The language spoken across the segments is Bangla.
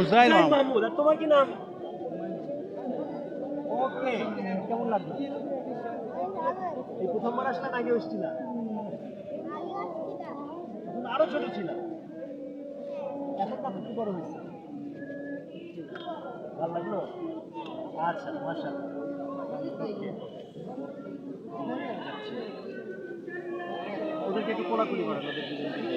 হুসাইন মাহমুদ। আর তোমার কি নাম? ওকে কেমন লাগল? এই প্রথমবার আসলে আগে এসেছিল? আরও ছোট ছিল। এখন কতটুকু বড় হয়েছে? ভালো লাগল? আচ্ছা মাশা ওদেরকে একটু কোলাকুলি করেন ওদের দুজনকে।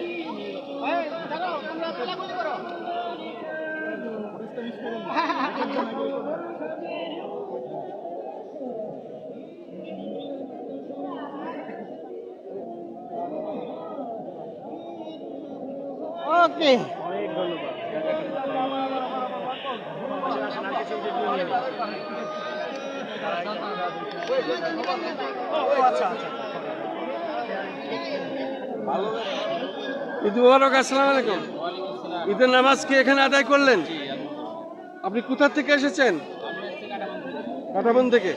ওকে। অনেক ধন্যবাদ ঈদ মুবারক আসসালামু আলাইকুম। ঈদের নামাজ কি এখানে আদায় করলেন? আপনি কোথা থেকে এসেছেন? কাটাবন থেকে।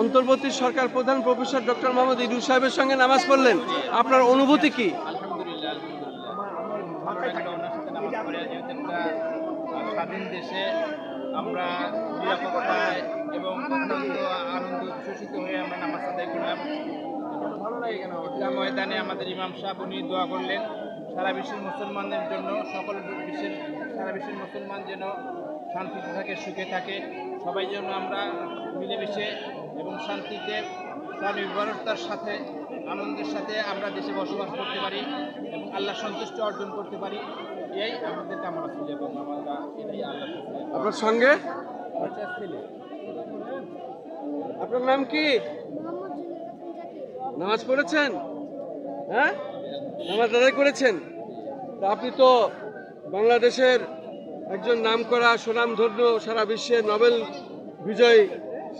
অন্তর্বর্তী সরকার প্রধান প্রফেসর ডক্টর মোহাম্মদ ইদুল সাহেবের সঙ্গে নামাজ পড়লেন। আপনার অনুভূতি কি আলহামদুলিল্লাহ আলহামদুলিল্লাহ ভালো লাগল ওনার পড়ে যেহেতু একটা স্বাধীন দেশে আমরা নিরাপত্তায় এবং আনন্দ আনন্দ উচ্ছ্বসিত হয়ে আমরা নামাজ আদায় করলাম। ভালো লাগে কেন? ঈদগাহ ময়দানে আমাদের ইমাম সাহেব, উনি দোয়া করলেন, সারা বিশ্বের মুসলমানদের জন্য, সকল বিশ্বের, সারা বিশ্বের মুসলমান যেন শান্তিতে থাকে, সুখে থাকে। সবাই যেন আমরা মিলেমিশে এবং শান্তিতে স্বনির্ভরতার সাথে, আনন্দের সাথে আমরা দেশে বসবাস করতে পারি এবং আল্লাহ সন্তুষ্ট অর্জন করতে পারি। এই আমাদের কামনা ছিল এবং আমরা এটাই আল্লাহ আপনার সঙ্গে? আপনার নাম কি? নামাজ পড়েছেন? হ্যাঁ? নামাজ আদায় করেছেন? তা আপনি তো বাংলাদেশের একজন নাম নামকরা সুনামধন্য সারা বিশ্বে নোবেল বিজয়ী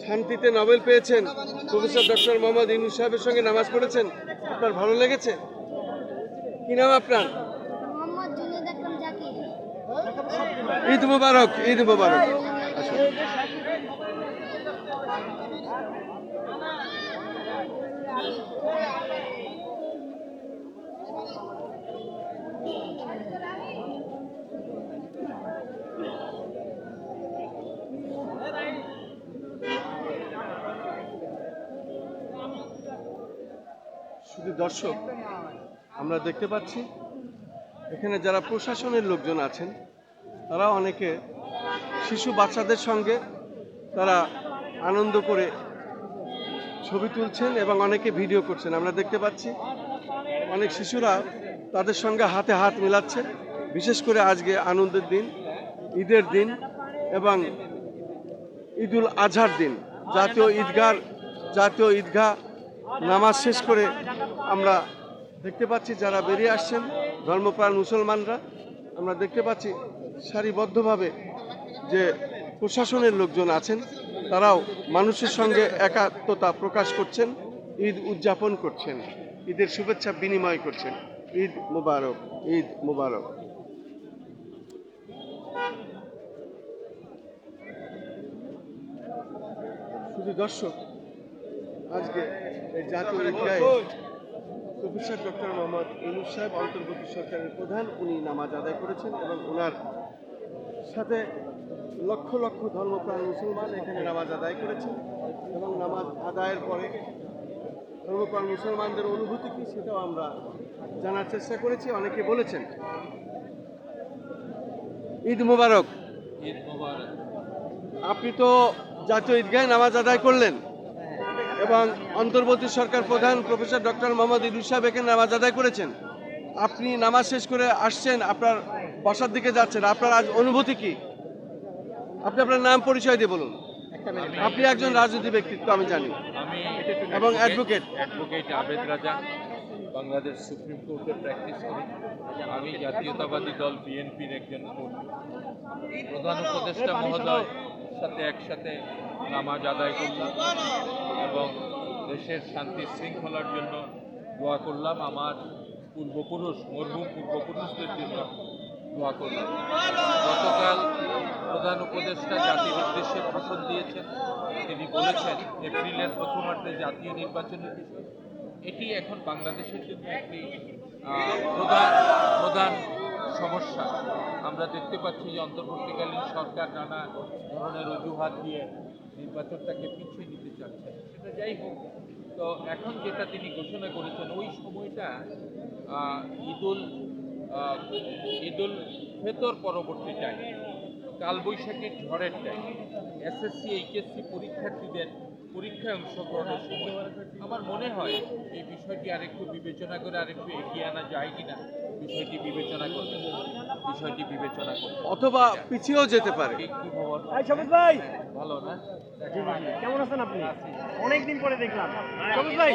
শান্তিতে নোবেল পেয়েছেন প্রফেসর ডক্টর মোহাম্মদ ইনুস সাহেবের সঙ্গে নামাজ পড়েছেন। আপনার ভালো লেগেছে? কি নাম আপনার? ঈদ মুবারক ঈদ মুবারক। শুধু দর্শক আমরা দেখতে পাচ্ছি এখানে যারা প্রশাসনের লোকজন আছেন তারা অনেকে শিশু বাচ্চাদের সঙ্গে তারা আনন্দ করে ছবি তুলছেন এবং অনেকে ভিডিও করছেন। আমরা দেখতে পাচ্ছি অনেক শিশুরা তাদের সঙ্গে হাতে হাত মিলাচ্ছে। বিশেষ করে আজকে আনন্দের দিন, ঈদের দিন এবং ঈদুল আজহার দিন। জাতীয় ঈদগার, জাতীয় ঈদগাহ নামাজ শেষ করে আমরা দেখতে পাচ্ছি যারা বেরিয়ে আসছেন, ধর্মপ্রাণ মুসলমানরা, আমরা দেখতে পাচ্ছি সারিবদ্ধভাবে যে প্রশাসনের লোকজন আছেন, তারাও মানুষের সঙ্গে একাত্মতা প্রকাশ করছেন, ঈদ উদযাপন করছেন, ঈদের শুভেচ্ছা বিনিময় করছেন। ঈদ মুবারক ঈদ মুবারক। শুধু দর্শক, আজকে এই জাতীয় ঈদগাহে প্রফেসর ডক্টর মোহাম্মদ ইনুস সাহেব অন্তর্বর্তী সরকারের প্রধান উনি নামাজ আদায় করেছেন এবং ওনার সাথে লক্ষ লক্ষ ধর্মপ্রাণ মুসলমান এখানে নামাজ আদায় করেছেন এবং নামাজ আদায়ের পরে ধর্মপ্রাণ মুসলমানদের অনুভূতি কী সেটাও আমরা জানার চেষ্টা করেছি। অনেকে বলেছেন ঈদ মুবারক। ঈদ মোবারক। আপনি তো জাতীয় ঈদগাহে নামাজ আদায় করলেন। এবং অন্তর্বর্তী সরকার প্রধান প্রফেসর ডক্টর মোহাম্মদ ইদুল সাহেব এখানে নামাজ আদায় করেছেন। আপনি নামাজ শেষ করে আসছেন আপনার বাসার দিকে যাচ্ছেন আপনার আজ অনুভূতি কি? আপনি আপনার নাম পরিচয় দিয়ে বলুন। আপনি একজন রাজনীতি ব্যক্তিত্ব আমি জানি। এবং advocate। অ্যাডভোকেট আবেদ রাজা বাংলাদেশ সুপ্রিম কোর্টে প্র্যাকটিস করি। আমি জাতীয়তাবাদী দল বিএনপির একজন কর্মী। প্রধান উপদেষ্টা মহোদয় সাথে একসাথে নামাজ আদায় করলাম এবং দেশের শান্তি শৃঙ্খলার জন্য দোয়া করলাম আমার পূর্বপুরুষ, মরহুম পূর্বপুরুষদের জন্য দোয়া করলাম। গতকাল প্রধান উপদেষ্টা জাতির উদ্দেশ্যে ভাষণ দিয়েছেন। তিনি বলেছেন, এপ্রিলের প্রথমার্ধে জাতীয় নির্বাচনের এটি এখন বাংলাদেশের জন্য একটি প্রধান প্রধান সমস্যা। আমরা দেখতে পাচ্ছি যে অন্তর্বর্তীকালীন সরকার নানা ধরনের অজুহাত দিয়ে নির্বাচনটাকে পিছিয়ে নিতে চাচ্ছে। সেটা যাই হোক, তো এখন যেটা তিনি ঘোষণা করেছেন, ওই সময়টা ঈদুল ঈদুল ফেতর পরবর্তী টাইম, কালবৈশাখীর ঝড়ের টাইম, এসএসসি, এইচএসসি পরীক্ষার্থীদের পরীক্ষায় অংশগ্রহণের সময়। আমার মনে হয় এই বিষয়টি আরেকটু বিবেচনা করে আরেকটু এগিয়ে আনা যায় কিনা বিষয়টি বিবেচনা করবে। বিষয়টি বিবেচনা করবে। অথবা পিছিয়েও যেতে পারে। কি কি খবর? ভাই ভাই! ভালো না? কেমন আছেন আপনি? অনেকদিন পরে দেখলাম। সবুজ ভাই!